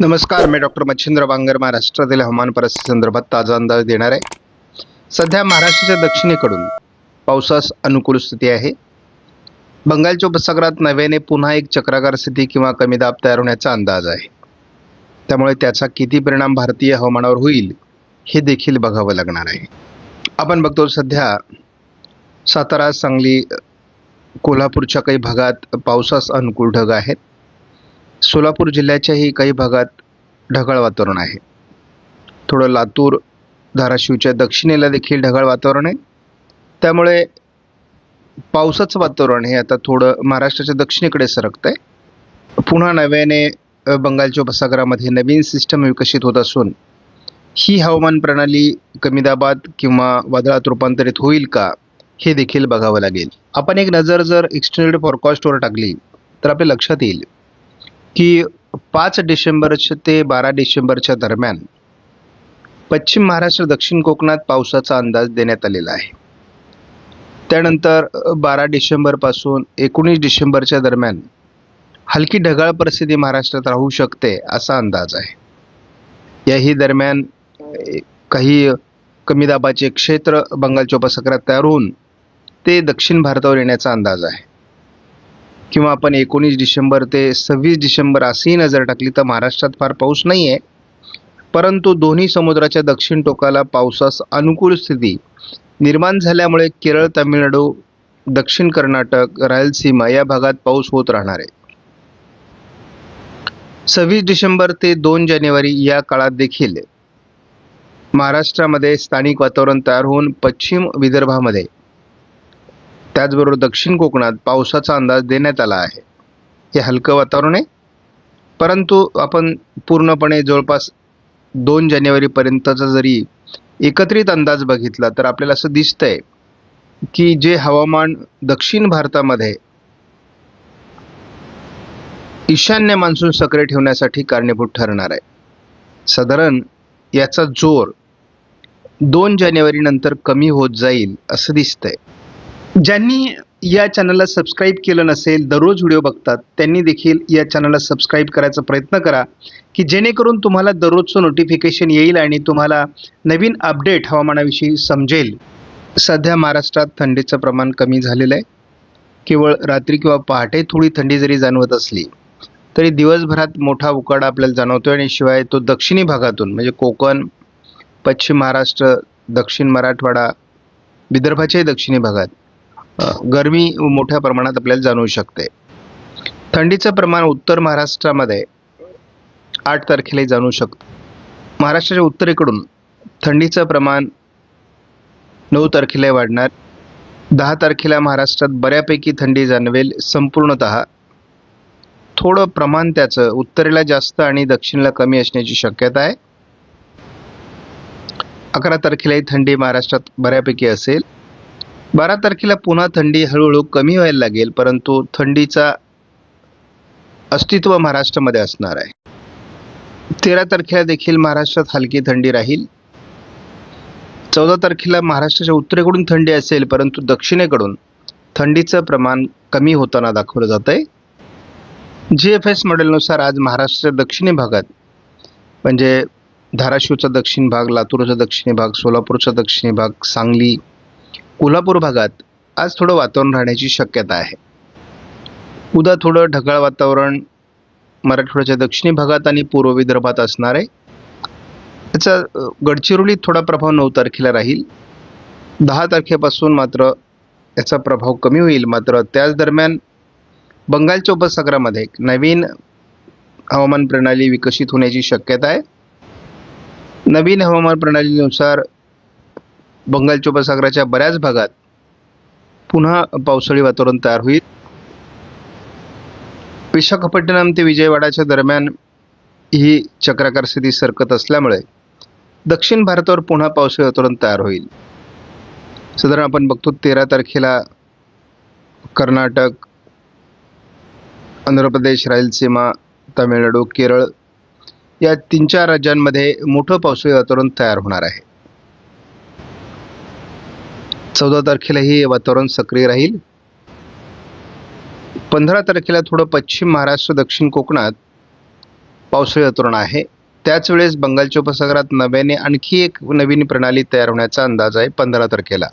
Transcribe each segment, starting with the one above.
नमस्कार मी डॉक्टर मच्छिंद्र बांगर महाराष्ट्रातील हवामान परिस्थिती संदर्भात ताजा अंदाज देणार आहे. सध्या महाराष्ट्राच्या दक्षिणेकडून पावसास अनुकूल स्थिती आहे. बंगालच्या उपसागरात नव्याने पुन्हा एक चक्राकार स्थिती किंवा कमी दाब तयार होण्याचा अंदाज आहे. त्यामुळे त्याचा किती परिणाम भारतीय हवामानावर होईल हे देखील बघावं लागणार आहे. आपण बघतो सध्या सातारा सांगली कोल्हापूरच्या काही भागात पावसास अनुकूल ढग आहेत. सोलापूर जिल्ह्याच्याही काही भागात ढगाळ वातावरण आहे. थोडं लातूर धाराशिवच्या दक्षिणेला देखील ढगाळ वातावरण आहे. त्यामुळे पावसाचं वातावरण हे आता थोडं महाराष्ट्राच्या दक्षिणेकडे सरकतं आहे पुन्हा नव्याने बंगालच्या उपसागरामध्ये नवीन सिस्टम विकसित होत असून ही हवामान प्रणाली कमी दाबात किंवा वादळात रूपांतरित होईल का हे देखील बघावं लागेल. आपण एक नजर जर एक्सटर्नल फॉरकास्टवर टाकली तर आपल्या लक्षात येईल. की पाच डिसेंबरच्या ते बारा डिसेंबरच्या दरम्यान पश्चिम महाराष्ट्र दक्षिण कोकणात पावसाचा अंदाज देण्यात आलेला आहे. त्यानंतर बारा डिसेंबरपासून एकोणीस डिसेंबरच्या दरम्यान हलकी ढगाळ परिस्थिती महाराष्ट्रात राहू शकते असा अंदाज आहे. याही दरम्यान काही कमी दाबाचे क्षेत्र बंगालच्या उपसागरात तयार होऊन ते दक्षिण भारतावर येण्याचा अंदाज आहे. किंवा आपण एकोणीस डिसेंबर ते सव्वीस डिसेंबर असेही नजर टाकली तर महाराष्ट्रात फार पाऊस नाही आहे परंतु दोन्ही समुद्राच्या दक्षिण टोकाला पावसास अनुकूल स्थिती निर्माण झाल्यामुळे केरळ तामिळनाडू दक्षिण कर्नाटक रायलसीमा या भागात पाऊस होत राहणार आहे. सव्वीस डिसेंबर ते दोन जानेवारी या काळात देखील महाराष्ट्रामध्ये स्थानिक वातावरण तयार होऊन पश्चिम विदर्भामध्ये त्याचबरोबर दक्षिण कोकणात पावसाचा अंदाज देण्यात आला आहे. हे हलकं वातावरण आहे. परंतु आपण पूर्णपणे जवळपास दोन जानेवारीपर्यंतचा जरी एकत्रित अंदाज बघितला तर आपल्याला असं दिसतंय की जे हवामान दक्षिण भारतामध्ये ईशान्य मान्सून सक्रिय ठेवण्यासाठी कारणीभूत ठरणार आहे. साधारण याचा जोर दोन जानेवारीनंतर कमी होत जाईल असं दिसतंय. ज्यांनी या चॅनलला सबस्क्राईब केलं नसेल दररोज व्हिडिओ बघतात त्यांनी देखील या चॅनलला सबस्क्राईब करायचा प्रयत्न करा की जेणेकरून तुम्हाला दररोजचं नोटिफिकेशन येईल आणि तुम्हाला नवीन अपडेट हवामानाविषयी समजेल. सध्या महाराष्ट्रात थंडीचं प्रमाण कमी झालेलं आहे. केवळ रात्री किंवा पहाटे थोडी थंडी जरी जाणवत असली तरी दिवसभरात मोठा उकाडा आपल्याला जाणवतो आणि शिवाय तो दक्षिणी भागातून म्हणजे कोकण पश्चिम महाराष्ट्र दक्षिण मराठवाडा विदर्भाच्याही दक्षिणी भागात गरमी मोठ्या प्रमाणात आपल्याला जाणवू शकते. थंडीचं प्रमाण उत्तर महाराष्ट्रामध्ये आठ तारखेला जाणवू शकतं. महाराष्ट्राच्या उत्तरेकडून थंडीचं प्रमाण नऊ तारखेला वाढणार. दहा तारखेला महाराष्ट्रात बऱ्यापैकी थंडी जाणवेल संपूर्णत. थोडं प्रमाण त्याचं उत्तरेला जास्त आणि दक्षिणेला कमी असण्याची शक्यता आहे. अकरा तारखेलाही थंडी महाराष्ट्रात बऱ्यापैकी असेल. बारा तारखेला पुन्हा थंडी हळूहळू कमी व्हायला लागेल परंतु थंडीचा अस्तित्व महाराष्ट्रामध्ये असणार आहे. तेरा तारखेला देखील महाराष्ट्रात हलकी थंडी राहील. चौदा तारखेला महाराष्ट्राच्या उत्तरेकडून थंडी असेल परंतु दक्षिणेकडून थंडीचं प्रमाण कमी होताना दाखवलं जात आहे जी एफ एस मॉडेलनुसार आज महाराष्ट्राच्या दक्षिणी भागात म्हणजे धाराशिवचा दक्षिण भाग लातूरचा दक्षिणी भाग सोलापूरचा दक्षिणी भाग सांगली कोल्हापूर भागात आज थोडं वातावरण राहण्याची शक्यता आहे. उद्या थोडं ढगाळ वातावरण मराठवाड्याच्या दक्षिणी भागात आणि पूर्व विदर्भात असणार आहे. त्याचा गडचिरोलीत थोडा प्रभाव नऊ तारखेला राहील. दहा तारखेपासून मात्र याचा प्रभाव कमी होईल. मात्र त्याच दरम्यान बंगालच्या उपसागरामध्ये एक नवीन हवामान प्रणाली विकसित होण्याची शक्यता आहे. नवीन हवामान प्रणालीनुसार बंगालच्या उपसागराच्या बऱ्याच भागात पुन्हा पावसाळी वातावरण तयार होईल. विशाखापट्टणम ते विजयवाडाच्या दरम्यान ही चक्राकार स्थिती सरकत असल्यामुळे दक्षिण भारतावर पुन्हा पावसाळी वातावरण तयार होईल. साधारण आपण बघतो तेरा तारखेला कर्नाटक आंध्र प्रदेश रायलसीमा तामिळनाडू केरळ या तीन चार राज्यांमध्ये मोठं पावसाळी वातावरण तयार होणार आहे. चौदा तारखेला हे वातावरण सक्रिय राहील. पंधरा तारखेला थोडं पश्चिम महाराष्ट्र दक्षिण कोकणात पावसाळी वातावरण आहे. त्याच वेळेस बंगालच्या उपसागरात नव्याने आणखी एक नवीन प्रणाली तयार होण्याचा अंदाज आहे पंधरा तारखेला.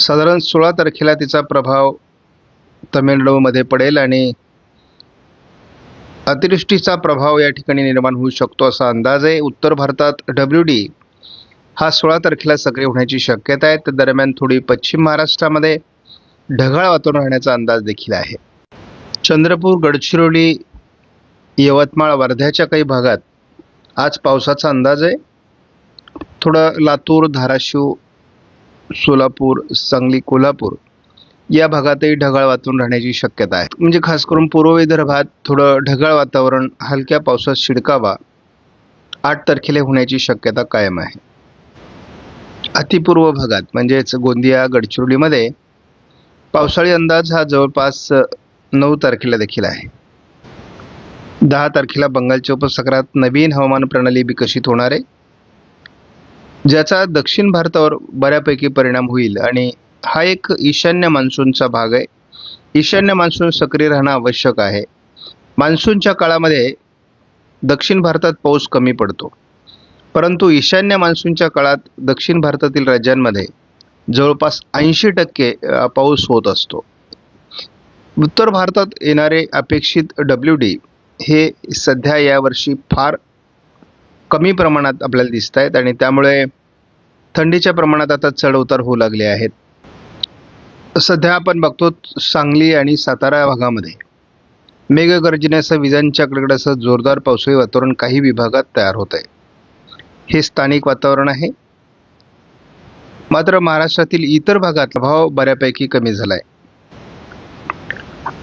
साधारण सोळा तारखेला तिचा प्रभाव तमिळनाडूमध्ये पडेल आणि अतिवृष्टीचा प्रभाव या ठिकाणी निर्माण होऊ शकतो असा अंदाज आहे. उत्तर भारतात डब्ल्यू डी हा सोळा तारखेला सक्रिय होण्याची शक्यता आहे. त्या दरम्यान थोडी पश्चिम महाराष्ट्रामध्ये ढगाळ वातावरण राहण्याचा अंदाज देखील आहे. चंद्रपूर गडचिरोली यवतमाळ वर्ध्याच्या काही भागात आज पावसाचा अंदाज आहे. थोडं लातूर धाराशिव सोलापूर सांगली कोल्हापूर या भागातही ढगाळ वातावरण राहण्याची शक्यता आहे. म्हणजे खास करून पूर्व विदर्भात थोडं ढगाळ वातावरण हलक्या पावसात शिडकावा आठ तारखेला होण्याची शक्यता कायम आहे. अतिपूर्व भागात म्हणजेच गोंदिया गडचिरोलीमध्ये पावसाळी अंदाज हा जवळपास नऊ तारखेला देखील आहे. दहा तारखेला बंगालच्या उपसागरात नवीन हवामान प्रणाली विकसित होणार आहे ज्याचा दक्षिण भारतावर बऱ्यापैकी परिणाम होईल आणि हा एक ईशान्य मान्सूनचा भाग आहे. ईशान्य मान्सून सक्रिय राहणं आवश्यक आहे. मान्सूनच्या काळामध्ये दक्षिण भारतात पाऊस कमी पडतो. परंतु ईशान्य मान्सूनच्या काळात दक्षिण भारतातील राज्यांमध्ये जवळपास ऐंशी टक्के पाऊस होत असतो. उत्तर भारतात येणारे अपेक्षित डब्ल्यू डी हे सध्या यावर्षी फार कमी प्रमाणात आपल्याला दिसत आहेत आणि त्यामुळे थंडीच्या प्रमाणात आता चढउतार होऊ लागले आहेत. सध्या आपण बघतो सांगली आणि सातारा भागामध्ये मेघगर्जनेसह विजांच्या कडकडासह जोरदार पावसाळी वातावरण काही विभागात तयार होत आहे. हे स्थानिक वातावरण आहे. मात्र महाराष्ट्रातील इतर भागात भाव बऱ्यापैकी कमी झाला आहे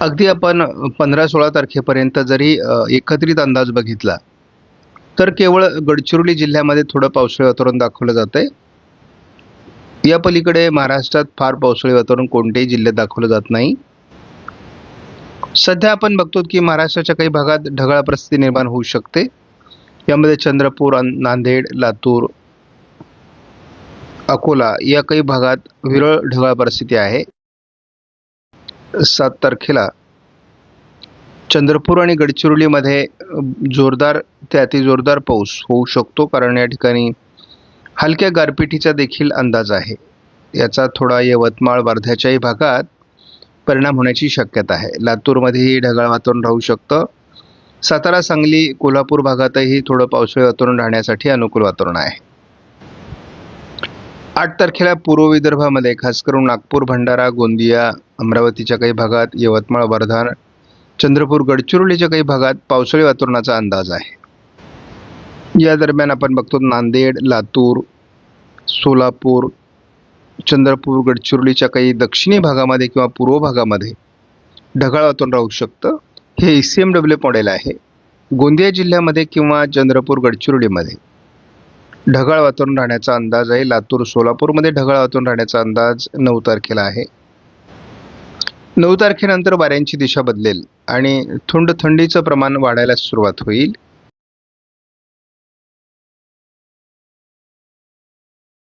अगदी आपण पंधरा सोळा तारखेपर्यंत जरी एकत्रित अंदाज बघितला तर केवळ गडचिरोली जिल्ह्यामध्ये थोडं पावसाळी वातावरण दाखवलं जात आहे या पलीकडे महाराष्ट्रात फार पावसाळी वातावरण कोणत्याही जिल्ह्यात दाखवलं जात नाही. सध्या आपण बघतो की महाराष्ट्राच्या काही भागात ढगाळ परिस्थिती निर्माण होऊ शकते. यामध्ये चंद्रपूर अन- नांदेड लातूर अकोला या काही भागात विरळ ढगाळ परिस्थिती आहे. सात तारखेला चंद्रपूर आणि गडचिरोलीमध्ये जोरदार ते अतिजोरदार पाऊस होऊ शकतो कारण या ठिकाणी हलक्या गारपिटीचा देखील अंदाज आहे. याचा थोडा यवतमाळ वर्ध्याच्याही भागात परिणाम होण्याची शक्यता आहे. लातूरमध्येही ढगाळ वातावरण राहू शकतं. सातारा सांगली कोल्हापूर भागातही थोडं पावसाळी वातावरण राहण्यासाठी अनुकूल वातावरण आहे. आठ तारखेला पूर्व विदर्भामध्ये खास करून नागपूर भंडारा गोंदिया अमरावतीच्या काही भागात यवतमाळ वर्धा चंद्रपूर गडचिरोलीच्या काही भागात पावसाळी वातावरणाचा अंदाज आहे. या दरम्यान आपण बघतो नांदेड लातूर सोलापूर चंद्रपूर गडचिरोलीच्या काही दक्षिणी भागामध्ये किंवा पूर्व भागामध्ये ढगाळ वातावरण राहू शकतं. हे E C M W model आहे. गोंदिया जिल्ह्यामध्ये किंवा चंद्रपूर गडचिरोलीमध्ये. ढगाळ वातावरण राहण्याचा अंदाज आहे. लातूर सोलापूरमध्ये ढगाळ वातावरण राहण्याचा अंदाज नऊ तारखेला आहे. नऊ तारखेनंतर वाऱ्यांची दिशा बदलेल आणि थंड थंडीचं प्रमाण वाढायला सुरुवात होईल.